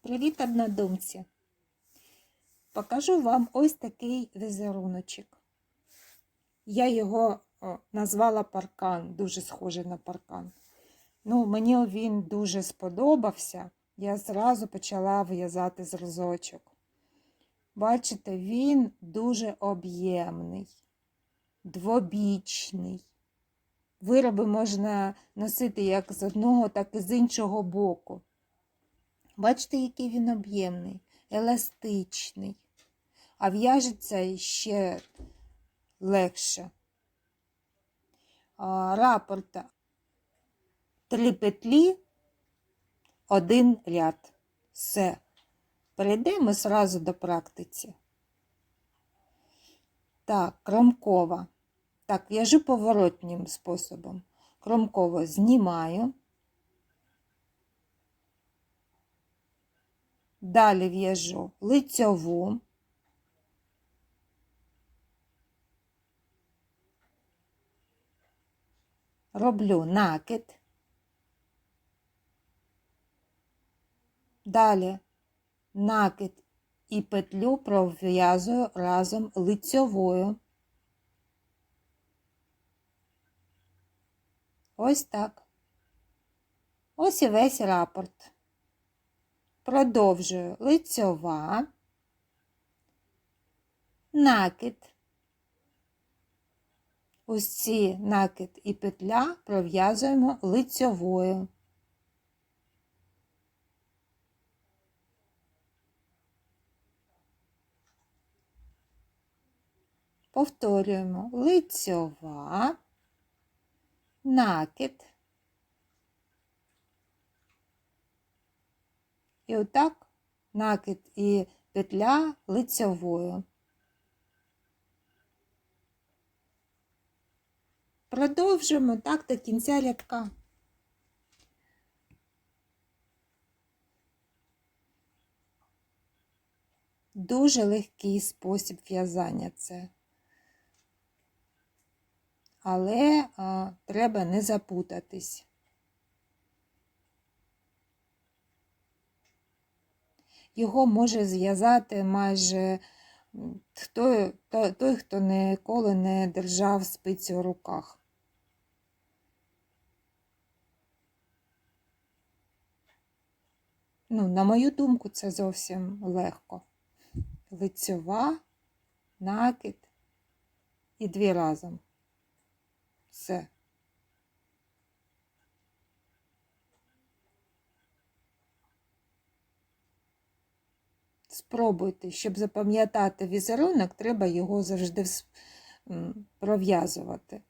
Привіт, однодумці! Покажу вам ось такий візеруночок. Я його назвала паркан, дуже схожий на паркан. Ну, мені він дуже сподобався. Я зразу почала в'язати зразочок. Бачите, він дуже об'ємний, двобічний. Вироби можна носити як з одного, так і з іншого боку. Бачите, який він об'ємний, еластичний, а в'яжеться ще легше. Рапорта три петлі, один ряд. Все. Перейдемо зразу до практиці. Так, кромкова. Так, в'яжу поворотнім способом. Кромково знімаю. Далі в'яжу лицьову. Роблю накид. Далі накид і петлю пров'язую разом лицьовою. Ось так. Ось і весь рапорт. Продовжую лицьова, накид. Ось ці накид і петля пров'язуємо лицьовою. Повторюємо лицьова, накид. І отак накид і петля лицьовою. Продовжуємо так до кінця рядка. Дуже легкий спосіб в'язання це. Але а, треба не запутатись. Його може зв'язати майже хто, той, хто ніколи не держав спиці у руках. Ну, на мою думку, це зовсім легко. Лицьова, накид і дві разом. Все. Спробуйте, щоб запам'ятати візерунок, треба його завжди пров'язувати.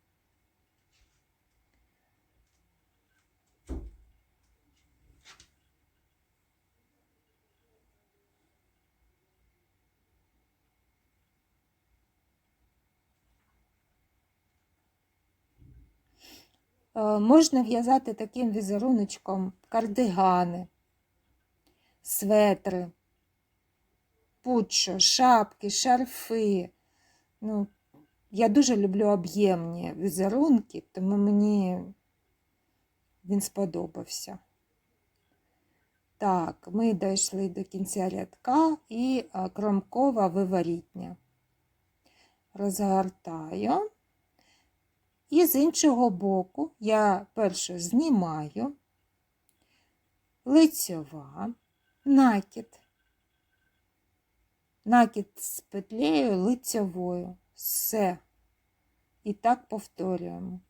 Е, можна в'язати таким візеруночком кардигани, светри будь-що, шапки, шарфи. Ну, Я дуже люблю об'ємні візерунки, тому мені він сподобався. Так, ми дійшли до кінця рядка і кромкова виворітня. Розгортаю. І з іншого боку я перше знімаю лицьова, накид накид з петлею лицьовою. Все. І так повторюємо.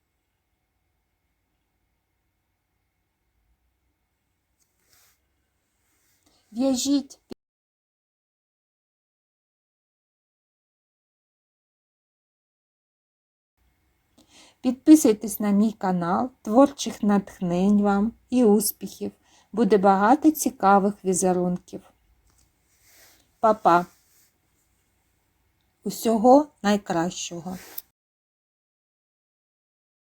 В'яжіть Підписуйтесь на мій канал, творчих натхнень вам і успіхів. Буде багато цікавих візерунків. Па-па! Усього найкращого!